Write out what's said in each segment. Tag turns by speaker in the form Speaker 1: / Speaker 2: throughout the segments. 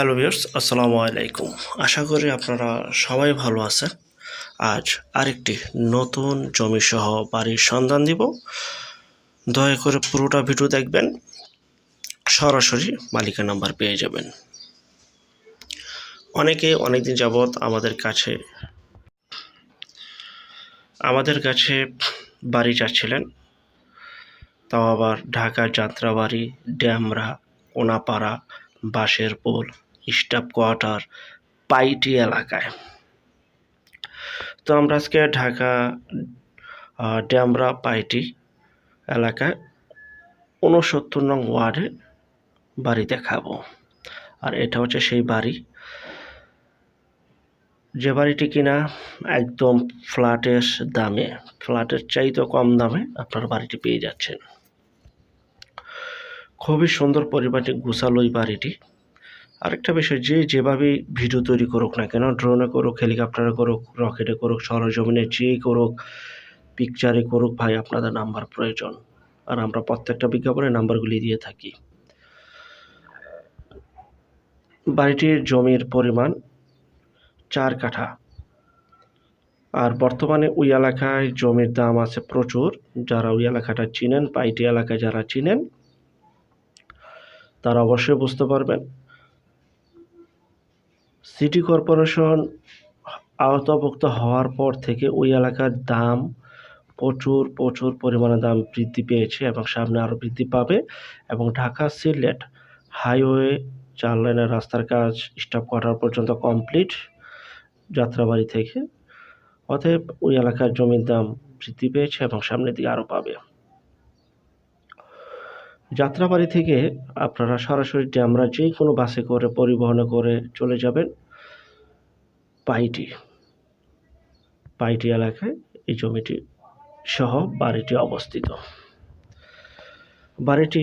Speaker 1: Hello viewers, আসসালামু আলাইকুম। আশা করি আপনারা সবাই ভালো আছেন। আজ আরেকটি নতুন জমি সহ বাড়ির সন্ধান দিব। দয়া করে পুরোটা ভিডিও দেখবেন, সরাসরি মালিকের নাম্বার পেয়ে যাবেন। অনেকে অনেকদিন যাবৎ আমাদের কাছে আমাদের কাছে বাড়ি চাচ্ছিলেন। তাও আবার ঢাকা যাত্রাবাড়ি, ড্যামরা কোনাপাড়া বাঁশের পোল স্টাফ কোয়ার্টার পাইটি এলাকায়। তো আমরা আজকে ঢাকা ড্যামরা পাইটি এলাকায় ঊনসত্তর নং ওয়ার্ডে বাড়ি দেখাবো। আর এটা হচ্ছে সেই বাড়ি। যে বাড়িটি কিনা একদম ফ্ল্যাটের দামে, ফ্ল্যাটের চাইতে কম দামে আপনার বাড়িটি পেয়ে যাচ্ছেন। খুবই সুন্দর পরিপাটি গোছালো এই বাড়িটি। আরেকটা বিষয় যে যেভাবে ভিডিও তৈরি করুক না কেন ড্রোনে করুক হেলিকপ্টারে করুক রকেটে করুক, সরজমিনে যেই করুক পিকচারে করুক, ভাই, আপনাদের নাম্বার প্রয়োজন। আর আমরা প্রত্যেকটা বিজ্ঞাপনে নাম্বারগুলি দিয়ে থাকি। বাড়িটির জমির পরিমাণ চার কাঠা। আর বর্তমানে ওই এলাকায় জমির দাম আছে প্রচুর। যারা ওই এলাকাটা চিনেন পাইটি এলাকায় যারা চিনেন, তারা অবশ্যই বুঝতে পারবেন। সিটি কর্পোরেশন আওতাভুক্ত হওয়ার পর থেকে ওই এলাকার দাম প্রচুর প্রচুর পরিমাণে দাম বৃদ্ধি পেয়েছে এবং সামনে আরও বৃদ্ধি পাবে এবং ঢাকা সিলেট হাইওয়ে চার লেনের রাস্তার কাজ স্টাফ কোয়ার্টার পর্যন্ত কমপ্লিট যাত্রাবাড়ি থেকে। অতএব ওই এলাকার জমির দাম বৃদ্ধি পেয়েছে এবং সামনের দিকে আরও পাবে। যাত্রাবাড়ি থেকে আপনারা সরাসরি ড্যামরা যে কোনো বাসে করে, পরিবহনে করে চলে যাবেন। পাইটি। পাইটি এলাকায় এই জমিটি সহ বাড়িটি অবস্থিত। বাড়িটি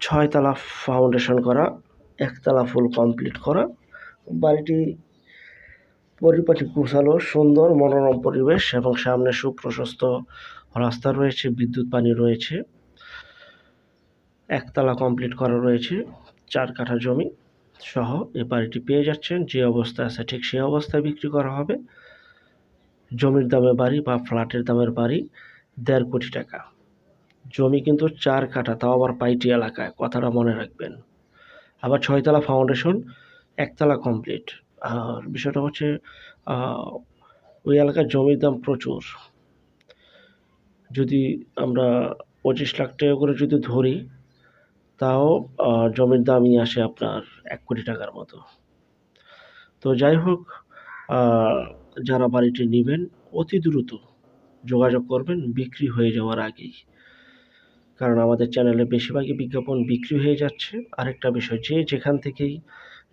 Speaker 1: ছয়তলা ফাউন্ডেশন করা, একতলা ফুল কমপ্লিট করা। বাড়িটি পরিপাটি গোছালো, সুন্দর, মনোরম পরিবেশ এবং সামনে সুপ্রশস্ত রাস্তা রয়েছে, বিদ্যুৎ পানি রয়েছে। একতলা কমপ্লিট করা রয়েছে, চার কাঠা জমি। সহ এই বাড়িটি পেয়ে যাচ্ছেন, যে অবস্থা আছে ঠিক সেই অবস্থায় বিক্রি করা হবে। জমির দামে বাড়ি বা ফ্ল্যাটের দামের বাড়ি দেড় কোটি টাকা। জমি কিন্তু চার কাঠা, তাও আবার পাইটি এলাকায়, কথাটা মনে রাখবেন। আবার ছয়তলা ফাউন্ডেশন একতলা কমপ্লিট আর বিষয়টা হচ্ছে ওই এলাকার জমির দাম প্রচুর। যদি আমরা পঁচিশ লাখ টাকা করে যদি ধরি তাও জমির দামই আসে আপনার এক কোটি টাকার মতো। তো যাই হোক যারা বাড়িটি নেবেন, অতি দ্রুত যোগাযোগ করবেন, বিক্রি হয়ে যাওয়ার আগেই। কারণ আমাদের চ্যানেলে বেশিরভাগই বিজ্ঞাপন বিক্রি হয়ে যাচ্ছে। আরেকটা বিষয়, যে যেখান থেকেই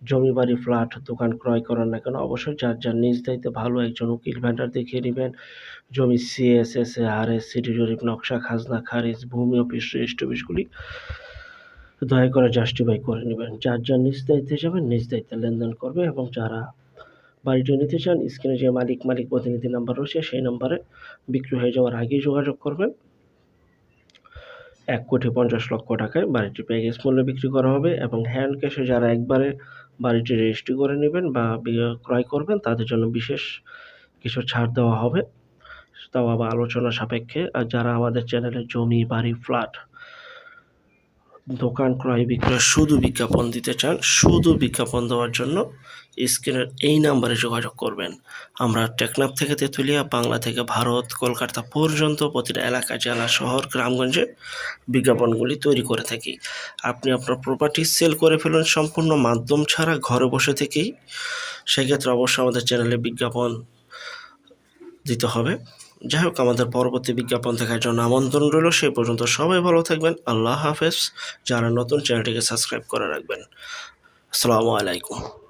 Speaker 1: জমি বাড়ি, ফ্ল্যাট, দোকান ক্রয় করেন না কেন, অবশ্যই যার যার নিজ দায়িত্বে ভালো একজন উকিল ভ্যান্ডার দেখিয়ে নেবেন। জমি CSS A R S city জরিপ নকশা, খাজনা, খারিজ, ভূমি, অফিস, রেজিস্ট্রি, অফিসগুলি দয়া করে জাস্টিফাই করে নেবেন। যার যার নিজ দায়িত্বে যাবেন নিজ দায়িত্বে লেনদেন করবে এবং যারা বাড়িটি নিতে চান, স্ক্রিনে যে মালিক মালিক প্রতিনিধি নাম্বার রয়েছে, সেই নাম্বারে বিক্রি হয়ে যাওয়ার আগেই যোগাযোগ করবেন। এক কোটি পঞ্চাশ লক্ষ টাকায় বাড়িটি প্যাকেজ মূল্যে বিক্রি করা হবে এবং হ্যান্ড ক্যাশে যারা একবারে বাড়িটি রেজিস্ট্রি করে নেবেন বা ক্রয় করবেন, তাদের জন্য বিশেষ কিছু ছাড় দেওয়া হবে। তাও আবার আলোচনা সাপেক্ষে, আর যারা আমাদের চ্যানেলে জমি, বাড়ি, ফ্ল্যাট দোকান ক্রয় বিক্রয় শুধু বিজ্ঞাপন দিতে চান, শুধু বিজ্ঞাপন দেওয়ার জন্য স্ক্রিনের এই নাম্বারে যোগাযোগ করবেন। আমরা টেকনাফ থেকে তেঁতুলিয়া, বাংলা থেকে ভারত, কলকাতা পর্যন্ত প্রতিটা এলাকা, জেলা, শহর, গ্রামগঞ্জে বিজ্ঞাপনগুলি তৈরি করে থাকি। আপনি আপনার প্রপার্টি সেল করে ফেলুন সম্পূর্ণ মাধ্যম ছাড়া ঘরে বসে থেকেই। সেক্ষেত্রে অবশ্যই আমাদের চ্যানেলে বিজ্ঞাপন দিতে হবে। যাই হোক, আমাদের পরবর্তী বিজ্ঞাপন দেখার জন্য আমন্ত্রণ রইল। সেই পর্যন্ত সবাই ভালো থাকবেন। আল্লাহ হাফেজ। যারা নতুন, চ্যানেলটিকে সাবস্ক্রাইব করে রাখবেন। আসসালামু আলাইকুম।